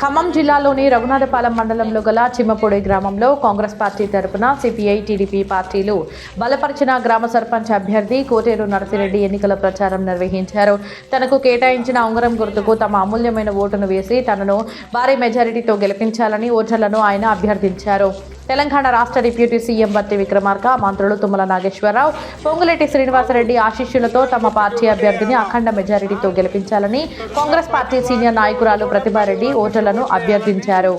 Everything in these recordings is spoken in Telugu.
ఖమ్మం జిల్లాలోని రఘునాథపాలెం మండలంలో గల చిమ్మపూడి గ్రామంలో కాంగ్రెస్ పార్టీ తరపున సిపిఐ టీడీపీ పార్టీలు బలపరిచిన గ్రామ సర్పంచ్ అభ్యర్థి కోటేరు నరసిరెడ్డి ఎన్నికల ప్రచారం నిర్వహించారు. తనకు కేటాయించిన ఉంగరం గుర్తుకు తమ అమూల్యమైన ఓటును వేసి తనను భారీ మెజారిటీతో గెలిపించాలని ఓటర్లను ఆయన అభ్యర్థించారు. తెలంగాణ రాష్ట్ర డిప్యూటీ సీఎం బత్తి విక్రమార్క మంత్రులు తుమ్మల నాగేశ్వరరావు పొంగులేటి శ్రీనివాసరెడ్డి ఆశీస్సులతో తమ పార్టీ అభ్యర్థిని అఖండ మెజారిటీతో గెలిపించాలని కాంగ్రెస్ పార్టీ సీనియర్ నాయకురాలు ప్రతిభారెడ్డి ఓటర్లను అభ్యర్థించారు.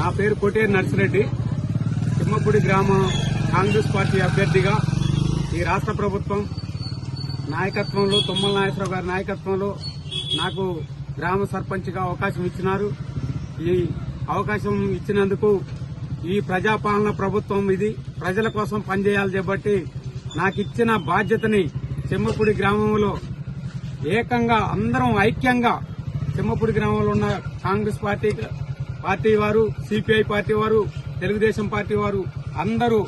నా పేరు కోటేరు నర్సిరెడ్డి. తిమ్మపూడి గ్రామ కాంగ్రెస్ పార్టీ అభ్యర్థిగా ఈ రాష్ట్ర ప్రభుత్వం నాయకత్వంలో తుమ్మల నాగేశ్వరరావు గారి నాయకత్వంలో నాకు గ్రామ సర్పంచ్గా అవకాశం ఇచ్చినారు. ఈ అవకాశం ఇచ్చినందుకు ఈ ప్రజాపాలన ప్రభుత్వం ఇది. ప్రజల కోసం పనిచేయాలి కాబట్టి నాకు ఇచ్చిన బాధ్యతని చెమ్మపూడి గ్రామంలో ఏకంగా అందరం ఐక్యంగా చెమ్మపూడి గ్రామంలో ఉన్న కాంగ్రెస్ పార్టీ పార్టీ వారు సిపిఐ పార్టీ వారు తెలుగుదేశం పార్టీ వారు అందరూ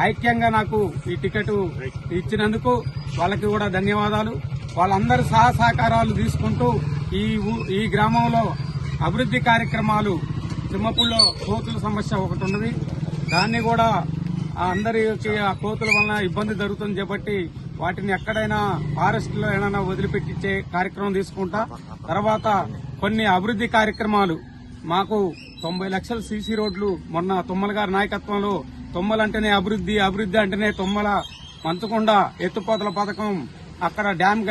ఐక్యంగా నాకు ఈ టికెట్ ఇచ్చినందుకు వాళ్ళకి కూడా ధన్యవాదాలు. వాళ్ళందరూ సహా సహకారాలు తీసుకుంటూ ఈ ఈ గ్రామంలో అభివృద్ధి కార్యక్రమాలు తిమ్మపూడిలో కోతుల సమస్య ఒకటి ఉన్నది. దాన్ని కూడా అందరి అందరికి ఆ కోతుల వలన ఇబ్బంది జరుగుతుంది కాబట్టి వాటిని ఎక్కడైనా ఫారెస్ట్లో ఏమైనా వదిలిపెట్టించే కార్యక్రమం తీసుకుంటా. తర్వాత కొన్ని అభివృద్ధి కార్యక్రమాలు. మాకు తొంభై లక్షల సీసీ రోడ్లు మొన్న తుమ్మల గారి నాయకత్వంలో తుమ్మలంటేనే అభివృద్ధి అభివృద్ధి అంటేనే తుమ్మల మంచకొండ ఎత్తుపోతల పథకం అక్కడ డ్యామ్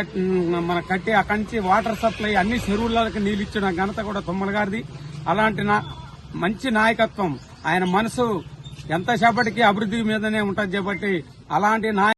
మన కట్టి అక్కడి నుంచి వాటర్ సప్లై అన్ని చెరువులకి నీళ్ళు ఇచ్చిన ఘనత కూడా తుమ్మల గారిది. అలాంటి మంచి నాయకత్వం. ఆయన మనసు ఎంతసేపటికి అభివృద్ధి మీదనే ఉంటుంది కాబట్టి అలాంటి నాయ